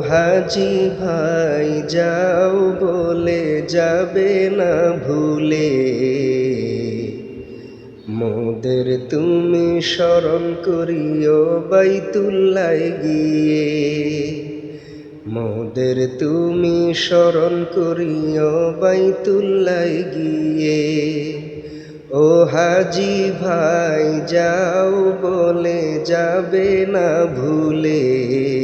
হাজি ভাই, যাও বলে যাবে না ভুলে। মোদের তুমি স্মরণ করিও বাইতুল্লায় গিয়ে। মোদের তুমি স্মরণ করিও বাইতুল্লায় গিয়ে। ও হাজি ভাই, যাও বলে যাবে না ভুলে।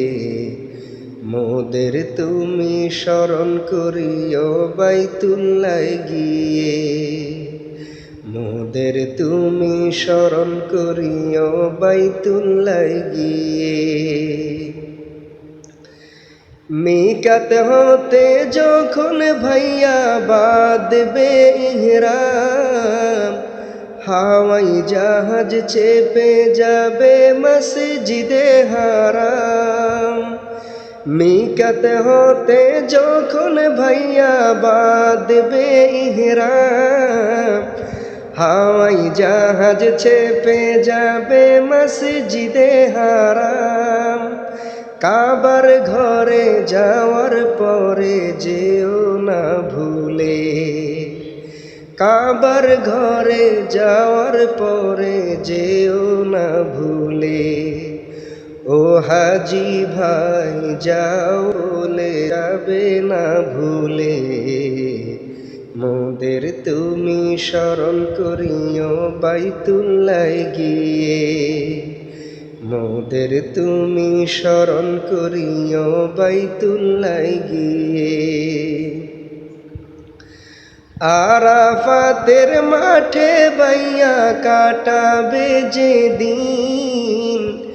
মোদের তুমি স্মরণ করিও বাইতুল্লায় গিয়ে। মোদের তুমি স্মরণ করিও বাইতুল্লায় গিয়ে। মিকাত হতে যখন ভাইয়া বাদবে ইহরাম, হাওয়াই জাহাজ চেপে যাবে মসজিদে হারাম। মিকাত হতে যখন ভাইয়া বাদবে ইহরাম হাওয়াই জাহাজ চেপে যাবে মসজিদে হারাম। কাবার ঘরে যাওয়ার পরে যেও না ভুলে। কাবার ঘরে যাওয়ার পরে যেও না ভুলে। ও হাজি ভাই, যাও বলে যাবে না ভুলে। মোদের তুমি স্মরণ করিও বাইতুল্লায় গিয়ে। মোদের তুমি স্মরণ করিও বাইতুল্লায় গিয়ে। আরাফাতের মাঠে বাইয়া কাটাবে যে দিন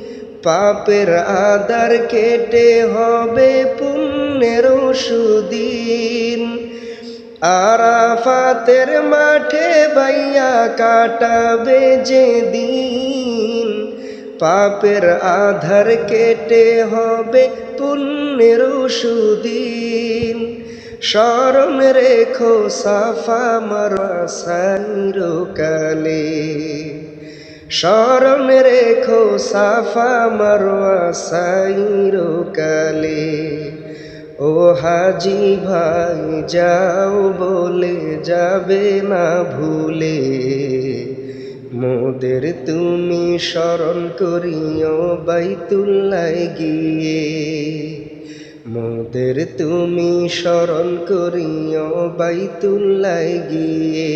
পাপের আদার কেটে হবে পুণ্যের সুদিন। আরাফাতের মাঠে বাইয়া কাটাবে যে দিন। পাপের আধার কেটে হবে পুণ্যের সুদিন। স্মরণ রেখো সাফা মারাসাইর কালে। স্মরণ রেখো সাফা মারোয়া সাইর কালে ও হাজি ভাই যাও বলে যাবে না ভুলে মোদের তুমি স্মরণ করিও বাইতুল্লায় গিয়ে মোদের তুমি স্মরণ করিও বাইতুল্লায় গিয়ে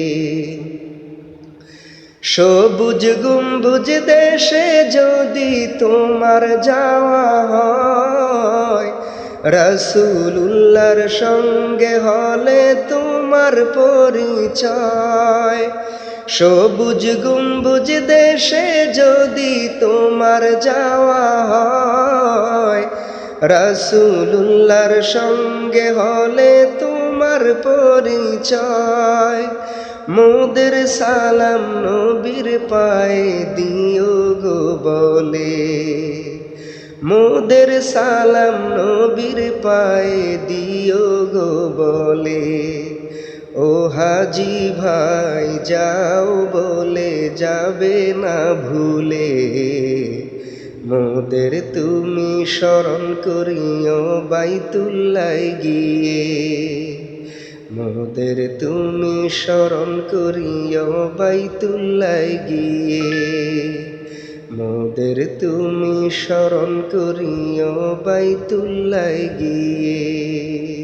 সবুজ গুম্বুজ দেশে যদি তোমার যাওয়া হয় রসুল্লার সঙ্গে হলে তোমার পরিচয়। সবুজ গুম্বুজ দেশে যদি তোমার যাওয়া হয় রসুল্লার সঙ্গে হলে তোমার পরিচয়। মোদের সালাম নবীর পায়ে দিও গো বলে। মোদের সালাম নবীর পায়ে দিও গো বলে। ও হাজি ভাই, যাও বলে যাবে না ভুলে। মোদের তুমি স্মরণ করিও বাইতুল্লায় গিয়ে। মোদের তুমি স্মরণ করিও বাইতুল্লাই গিয়ে। মোদের তুমি স্মরণ করিও বাইতুল্লাই গিয়ে।